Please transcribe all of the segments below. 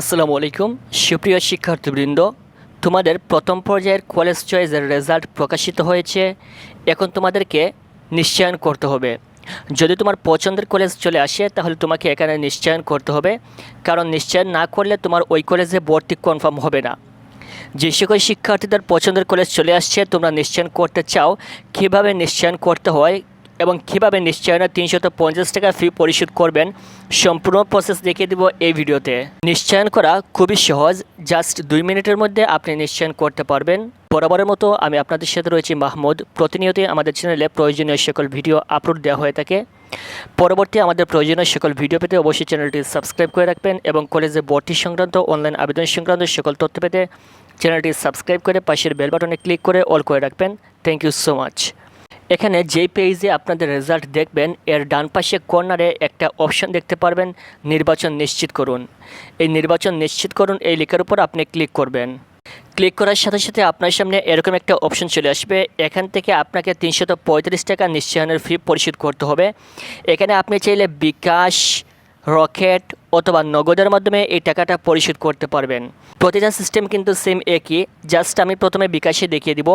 আসসালামু আলাইকুম। সুপ্রিয় শিক্ষার্থীবৃন্দ, তোমাদের প্রথম পর্যায়ের কলেজ চয়েসের রেজাল্ট প্রকাশিত হয়েছে। এখন তোমাদেরকে নিশ্চয়ন করতে হবে। যদি তোমার পছন্দের কলেজ চলে আসে, তাহলে তোমাকে এখানে নিশ্চয়ন করতে হবে। কারণ নিশ্চয়ন না করলে তোমার ওই কলেজে ভর্তি কনফার্ম হবে না। যে সকল শিক্ষার্থীদের পছন্দের কলেজ চলে আসছে, তোমরা নিশ্চয়ন করতে চাও, কীভাবে নিশ্চয়ন করতে হয় এবং কীভাবে নিশ্চয়নে তিনশত পঞ্চাশ টাকা ফি পরিশোধ করবেন, সম্পূর্ণ প্রসেস দেখিয়ে দেবো এই ভিডিওতে। নিশ্চয়ন করা খুবই সহজ জাস্ট দুই মিনিটের মধ্যে আপনি নিশ্চয়ন করতে পারবেন। বরাবরের মতো আমি আপনাদের সাথে রয়েছি মাহমুদ। প্রতিনিয়তই আমাদের চ্যানেলে প্রয়োজনীয় সকল ভিডিও আপলোড দেওয়া হয়ে থাকে। পরবর্তী আমাদের প্রয়োজনীয় সকল ভিডিও পেতে অবশ্যই চ্যানেলটি সাবস্ক্রাইব করে রাখবেন এবং কলেজে ভর্তি সংক্রান্ত অনলাইন আবেদন সংক্রান্ত সকল তথ্য পেতে চ্যানেলটি সাবস্ক্রাইব করে পাশের বেল বাটনে ক্লিক করে অল করে রাখবেন। থ্যাংক ইউ সো মাচ এখানে যেই পেজে আপনাদের রেজাল্ট দেখবেন, এর ডান পাশে কর্নারে একটা অপশন দেখতে পারবেন, নির্বাচন নিশ্চিত করুন। এই নির্বাচন নিশ্চিত করুন, এই লেখার উপর আপনি ক্লিক করবেন। ক্লিক করার সাথে সাথে আপনার সামনে এরকম একটা অপশন চলে আসবে। এখান থেকে আপনাকে তিনশত পঁয়ত্রিশ টাকা নিশ্চয়নের ফি পরিশোধ করতে হবে। এখানে আপনি চাইলে বিকাশ, রকেট অথবা নগদের মাধ্যমে এই টাকাটা পরিশোধ করতে পারবেন। প্রতিটা সিস্টেম কিন্তু সেম একই। জাস্ট আমি প্রথমে বিকাশে দেখিয়ে দিব।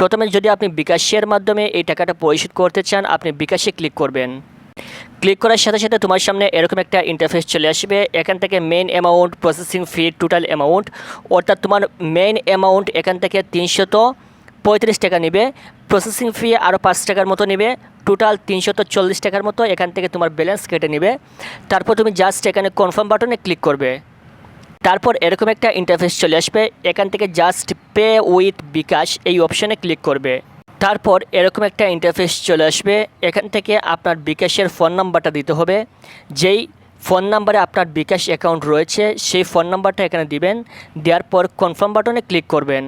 প্রথমে যদি আপনি বিকাশের মাধ্যমে এই টাকাটা পরিশোধ করতে চান, আপনি বিকাশে ক্লিক করবেন। ক্লিক করার সাথে সাথে তোমার সামনে এরকম একটা ইন্টারফেস চলে আসবে। এখান থেকে main amount processing fee total amount অর্থাৎ তোমার মেন অ্যামাউন্ট এখান থেকে তিনশত পঁয়ত্রিশ টাকা নেবে প্রসেসিং ফি আরও পাঁচ টাকার মতো নেবে টোটাল তিনশত চল্লিশ টাকার মতো এখান থেকে তোমার ব্যালেন্স কেটে নেবে। তারপর তুমি জাস্ট এখানে কনফার্ম বাটনে ক্লিক করবে। তারপর এরকম একটা ইন্টারফেস চলে আসবে, এখান থেকে জাস্ট পে উইথ বিকাশ এই অপশানে ক্লিক করবে। তারপর এরকম একটা ইন্টারফেস চলে আসবে, এখান থেকে আপনার বিকাশের ফোন নাম্বারটা দিতে হবে। যেই ফোন নাম্বারে আপনার বিকাশ অ্যাকাউন্ট রয়েছে, সেই ফোন নাম্বারটা এখানে দিবেন, দেওয়ার পর কনফার্ম বাটনে ক্লিক করবেন।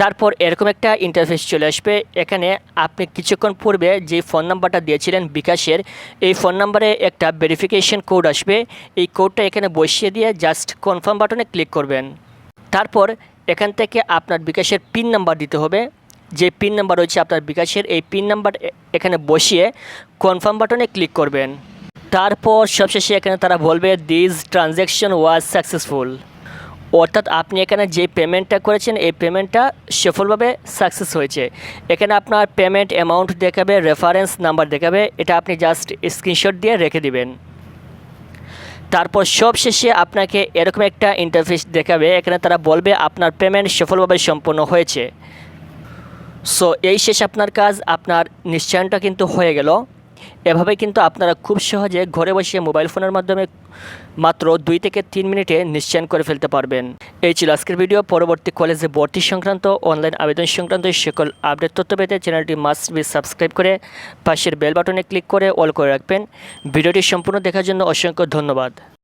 তারপর এরকম একটা ইন্টারফেস চলে আসবে। এখানে আপনি কিছুক্ষণ পূর্বে যে ফোন নাম্বারটা দিয়েছিলেন বিকাশের, এই ফোন নাম্বারে একটা ভেরিফিকেশন কোড আসবে। এই কোডটা এখানে বসিয়ে দিয়ে জাস্ট কনফার্ম বাটনে ক্লিক করবেন। তারপর এখান থেকে আপনার বিকাশের পিন নাম্বার দিতে হবে। যে পিন নাম্বার রয়েছে আপনার বিকাশের, এই পিন নাম্বার এখানে বসিয়ে কনফার্ম বাটনে ক্লিক করবেন। তারপর সবশেষে এখানে তারা বলবে দিস ট্রানজ্যাকশন ওয়াজ সাকসেসফুল অর্থাৎ আপনি এখানে যে পেমেন্টটা করেছেন, এই পেমেন্টটা সফলভাবে সাকসেস হয়েছে। এখানে আপনার পেমেন্ট অ্যামাউন্ট দেখাবে রেফারেন্স নাম্বার দেখাবে, এটা আপনি জাস্ট স্ক্রিনশট দিয়ে রেখে দিবেন। তারপর সব শেষে আপনাকে এরকম একটা ইন্টারফেস দেখাবে, এখানে তারা বলবে আপনার পেমেন্ট সফলভাবে সম্পন্ন হয়েছে। সো এই শেষ আপনার কাজ, আপনার নিশ্চয়নটা কিন্তু হয়ে গেল। এভাবে কিন্তু আপনারা খুব সহজে ঘরে বসে মোবাইল ফোনের মাধ্যমে মাত্র দুই থেকে তিন মিনিটে নিশ্চয়ন করে ফেলতে পারবেন। এই ছিল আজকের ভিডিও। পরবর্তী কলেজে ভর্তি সংক্রান্ত, অনলাইন আবেদন সংক্রান্ত সকল আপডেট তথ্য পেতে চ্যানেলটি মাস্ট বি সাবস্ক্রাইব করে পাশের বেল বাটনে ক্লিক করে অল করে রাখবেন। ভিডিওটি সম্পূর্ণ দেখার জন্য অসংখ্য ধন্যবাদ।